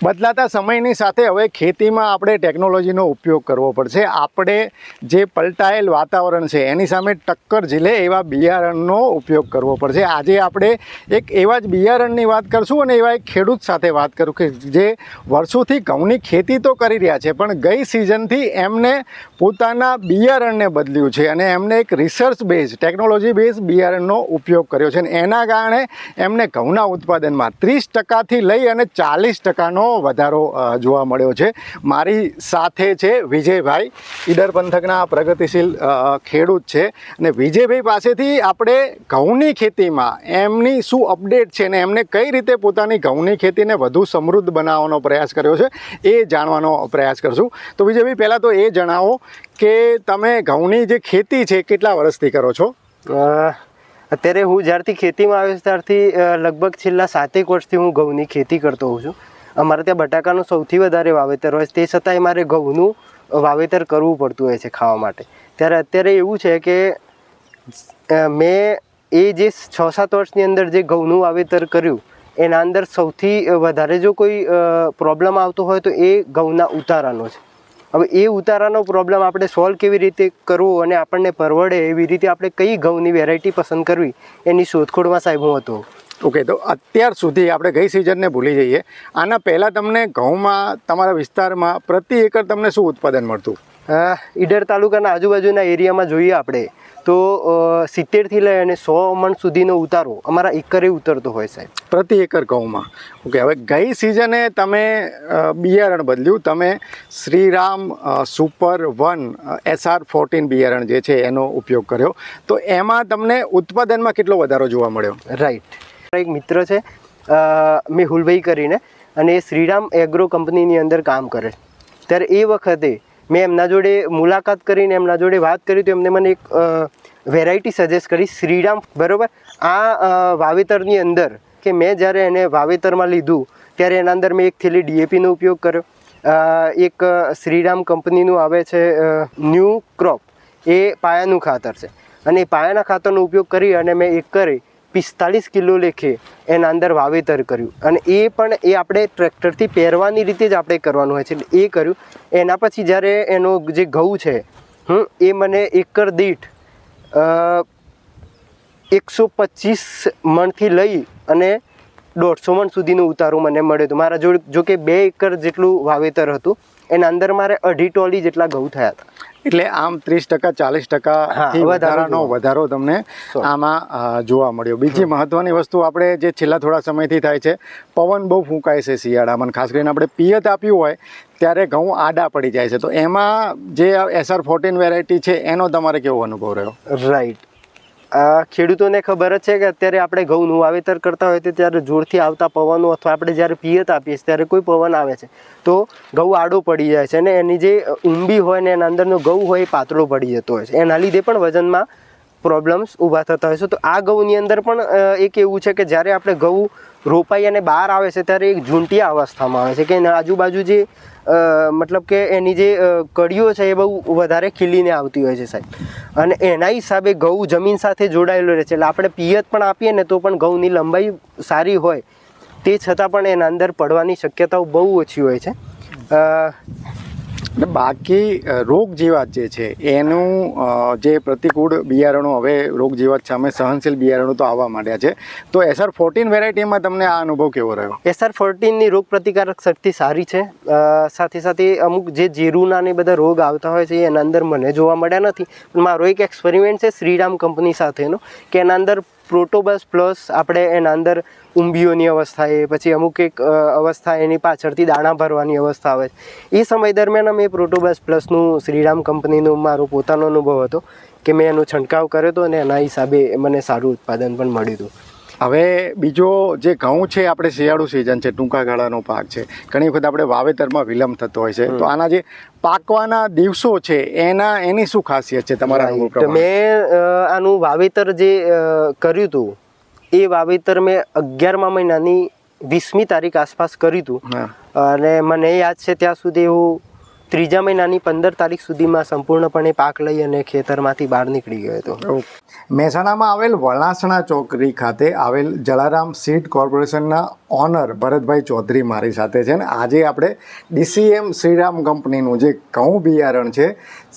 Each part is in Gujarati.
બદલાતા સમયની સાથે હવે ખેતીમાં આપણે ટેકનોલોજીનો ઉપયોગ કરવો પડશે. આપણે જે પલટાયેલ વાતાવરણ છે, એની સામે ટક્કર ઝીલે એવા બિયારણનો ઉપયોગ કરવો પડશે. આજે આપણે એક એવા જ બિયારણની વાત કરશું અને એવા એક ખેડૂત સાથે વાત કરું કે જે વર્ષોથી ઘઉંની ખેતી તો કરી રહ્યા છે, પણ ગઈ સિઝનથી એમને પોતાના બિયારણને બદલ્યું છે અને એમને એક રિસર્ચ બેઝ ટેકનોલોજી બેઝ બિયારણનો ઉપયોગ કર્યો છે. અને એના કારણે એમને ઘઉંના ઉત્પાદનમાં ત્રીસ ટકાથી લઈ અને ચાલીસ ટકાનો વધારો જોવા મળ્યો છે. મારી સાથે છે વિજયભાઈ. ઈડર પંથકના પ્રગતિશીલ ખેડૂત છે. અને વિજયભાઈ પાસેથી આપણે ઘઉંની ખેતીમાં એમની શું અપડેટ છે ને એમને કઈ રીતે પોતાની ઘઉંની ખેતીને વધુ સમૃદ્ધ બનાવવાનો પ્રયાસ કર્યો છે એ જાણવાનો પ્રયાસ કરશું. તો વિજયભાઈ, પહેલાં તો એ જણાવો કે તમે ઘઉંની જે ખેતી છે કેટલા વર્ષથી કરો છો? અત્યારે હું જ્યારથી ખેતીમાં આવ્યો ત્યારથી લગભગ છેલ્લા સાતેક વર્ષથી હું ઘઉંની ખેતી કરતો હોઉં છું. અમારે ત્યાં બટાકાનું સૌથી વધારે વાવેતર હોય તે છતાંય મારે ઘઉંનું વાવેતર કરવું પડતું હોય છે ખાવા માટે. ત્યારે અત્યારે એવું છે કે મેં એ જે છ સાત વર્ષની અંદર જે ઘઉંનું વાવેતર કર્યું, એના અંદર સૌથી વધારે જો કોઈ પ્રોબ્લેમ આવતો હોય તો એ ઘઉંના ઉતારાનો છે. હવે એ ઉતારાનો પ્રોબ્લેમ આપણે સોલ્વ કેવી રીતે કરવો અને આપણને પરવડે એવી રીતે આપણે કઈ ઘઉંની વેરાયટી પસંદ કરવી, એની શોધખોળમાં સાહેબ હું હતો. ઓકે તો અત્યાર સુધી આપણે ગઈ સિઝનને ભૂલી જઈએ. આના પહેલાં તમને ઘઉંમાં તમારા વિસ્તારમાં પ્રતિ એકર તમને શું ઉત્પાદન મળતું? ઈડર તાલુકાના આજુબાજુના એરિયામાં જોઈએ આપણે તો સિત્તેરથી લઈ અને સો મણ સુધીનો ઉતારો અમારા એકરે ઉતરતો હોય સાહેબ. પ્રતિ એકર ઘઉંમાં. ઓકે હવે ગઈ સિઝને તમે બિયારણ બદલ્યું. તમે Shriram super one SR fourteen બિયારણ જે છે એનો ઉપયોગ કર્યો. તો એમાં તમને ઉત્પાદનમાં કેટલો વધારો જોવા મળ્યો? રાઈટ એક મિત્ર છે મેહુલભાઈ કરીને અને એ શ્રીરામ એગ્રો કંપનીની અંદર કામ કરે ત્યારે એ વખતે મેં એમના જોડે મુલાકાત કરીને, એમના જોડે વાત કરી તો એમને મને એક વેરાયટી સજેસ્ટ કરી, શ્રીરામ, બરોબર? આ વાવેતરની અંદર કે મેં જ્યારે એને વાવેતરમાં લીધું, ત્યારે એના અંદર મેં એક થેલી ડીએપીનો ઉપયોગ કર્યો. એક શ્રીરામ કંપનીનું આવે છે ન્યૂ ક્રોપ એ પાયાનું ખાતર છે. અને પાયાના ખાતરનો ઉપયોગ કરી અને મેં એક કરી પિસ્તાલીસ કિલો લેખે એના અંદર વાવેતર કર્યું. અને એ પણ એ આપણે ટ્રેક્ટરથી પહેરવાની રીતે જ આપણે કરવાનું હોય છે. એ કર્યું. એના પછી જ્યારે એનો જે ઘઉં છે હં એ મને એકર દીઠ એકસો પચીસ મણથી લઈ અને દોઢસો મણ સુધીનું ઉતારો મને મળ્યો હતો. મારા જો કે બે એકર જેટલું વાવેતર હતું. એના અંદર મારે અઢી ટોલી જેટલા ઘઉં થયા હતા. એટલે આમ ત્રીસ ટકા ચાલીસ ટકા વધારાનો વધારો તમને આમાં જોવા મળ્યો. બીજી મહત્વની વસ્તુ આપણે જે છેલ્લા થોડા સમયથી થાય છે પવન બહુ ફૂંકાય છે શિયાળામાં. ખાસ કરીને આપણે પિયત આપ્યું હોય ત્યારે ઘઉં આડા પડી જાય છે. તો એમાં જે એસઆર ફોર્ટીન વેરાયટી છે એનો તમારે કેવો અનુભવ રહ્યો? રાઈટ આ ખેડૂતોને ખબર જ છે કે અત્યારે આપણે ઘઉંનું વાવેતર કરતા હોય તો ત્યારે જોરથી આવતા પવનો અથવા આપણે જ્યારે પિયત આપીએ છીએ ત્યારે કોઈ પવન આવે છે. તો ઘઉં આડો પડી જાય છે અને એની જે ઊંબી હોય ને એના અંદરનો ઘઉં હોય એ પાતળો પડી જતો હોય છે. એના લીધે પણ વજનમાં પ્રોબ્લેમ્સ ઊભા થતા હોય છે. તો આ ઘઉંની અંદર પણ એક એવું છે કે જ્યારે આપણે ઘઉં રોપાઈ અને બહાર આવે છે, ત્યારે એક ઝૂંટિયા અવસ્થામાં આવે છે કે એના આજુબાજુ જે મતલબ કે એની જે કડીઓ છે એ બહુ વધારે ખીલીને આવતી હોય છે સાહેબ. અને એના હિસાબે ઘઉં જમીન સાથે જોડાયેલો રહે છે. એટલે આપણે પિયત પણ આપીએ ને તો પણ ઘઉંની લંબાઈ સારી હોય. તે છતાં પણ એના અંદર પડવાની શક્યતાઓ બહુ ઓછી હોય છે. બાકી રોગ જીવાત જે છે, એનું જે પ્રતિકૂળ બિયારણો હવે રોગ જીવાત સામે સહનશીલ બિયારણો તો આવવા માંડ્યા છે. તો એસઆર ફોર્ટીન વેરાયટીમાં તમને આ અનુભવ કેવો રહ્યો? એસઆર ફોર્ટીનની રોગ પ્રતિકારક શક્તિ સારી છે. સાથે સાથે અમુક જે જીરુના ને બધા રોગ આવતા હોય છે, એના અંદર મને જોવા મળ્યા નથી. પણ મારો એક એક્સપેરિમેન્ટ છે શ્રીરામ કંપની સાથેનો, કે એના અંદર પ્રોટોબસ પ્લસ આપણે એના અંદર ઉંબીઓની અવસ્થા એ, પછી અમુક એક અવસ્થા એની પાછળથી દાણા ભરવાની અવસ્થા આવે છે. એ સમય દરમિયાન અમે પ્રોટોબસ પ્લસનું શ્રીરામ કંપનીનું મારો પોતાનો અનુભવ હતો કે મેં એનો છંટકાવ કર્યો હતો અને એના હિસાબે મને સારું ઉત્પાદન પણ મળ્યું હતું. હવે બીજો જે ઘઉં છે આપણે શિયાળુ સિઝન છે ટૂંકા ગાળાનો પાક છે ઘણી વખત આપણે વાવેતરમાં વિલંબ થતો હોય છે. તો આના જે પાકવાના દિવસો છે એના એની શું ખાસિયત છે તમારા અનુભવ તો મેં આનું વાવેતર જે કર્યું હતું એ વાવેતર મેં અગિયારમા મહિનાની વીસમી તારીખ આસપાસ કર્યું હતું. અને મને યાદ છે ત્યાં સુધી હું ત્રીજા મહિનાની પંદર તારીખ સુધીમાં સંપૂર્ણપણે પાક લઈ અને ખેતરમાંથી બહાર નીકળી ગયો હતો. મહેસાણામાં આવેલ વણાસણા ચોકડી ખાતે આવેલ જલારામ સીડ કોર્પોરેશનના ઓનર ભરતભાઈ ચૌધરી મારી સાથે છે ને આજે આપણે ડીસીએમ શ્રીરામ કંપનીનું જે ઘઉં બિયારણ છે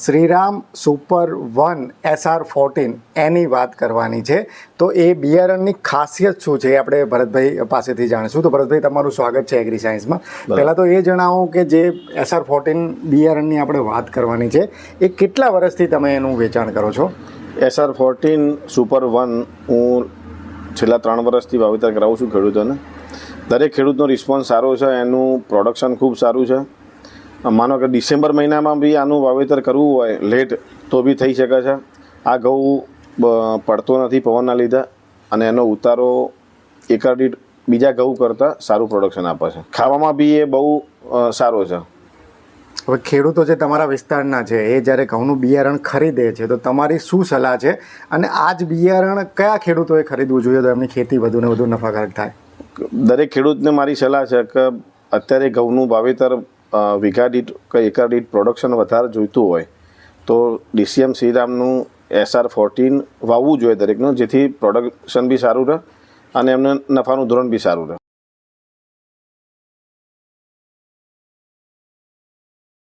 Shriram super one SR fourteen એની વાત કરવાની છે. તો એ બિયારણની ખાસિયત શું છે એ આપણે ભરતભાઈ પાસેથી જાણીશું. તો ભરતભાઈ તમારું સ્વાગત છે એગ્રી સાયન્સમાં પહેલાં તો એ જણાવો કે જે એસઆર ફોર્ટીન બિયારણની આપણે વાત કરવાની છે એ કેટલા વર્ષથી તમે એનું વેચાણ કરો છો? એસઆર ફોર્ટીન સુપર વન હું છેલ્લા ત્રણ વર્ષથી વાવેતર કરાવું છું ખેડૂતોને. દરેક ખેડૂતનો રિસ્પોન્સ સારો છે, એનું પ્રોડક્શન ખૂબ સારું છે. માનો કે ડિસેમ્બર મહિનામાં બી આનું વાવેતર કરવું હોય લેટ તો બી થઈ શકે છે. આ ઘઉં પડતો નથી પવનના લીધે અને એનો ઉતારો એકર બીજા ઘઉં કરતાં સારું પ્રોડક્શન આપે છે. ખાવામાં બી એ બહુ સારો છે. હવે ખેડૂતો જે તમારા વિસ્તારના છે, એ જ્યારે ઘઉંનું બિયારણ ખરીદે છે, તો તમારી શું સલાહ છે? અને આ જ બિયારણ કયા ખેડૂતોએ ખરીદવું જોઈએ, તો એમની ખેતી વધુ ને વધુ નફાકારક થાય? દરેક ખેડૂતને મારી સલાહ છે કે અત્યારે ઘઉંનું વાવેતર વીઘા દીઠ કે એકર દીઠ પ્રોડક્શન વધારે જોઈતું હોય તો ડીસીએમ શ્રીરામનું એસઆર ફોર્ટીન વાવવું જોઈએ દરેકનું, જેથી પ્રોડક્શન બી સારું રહે અને એમને નફાનું ધોરણ બી સારું રહે.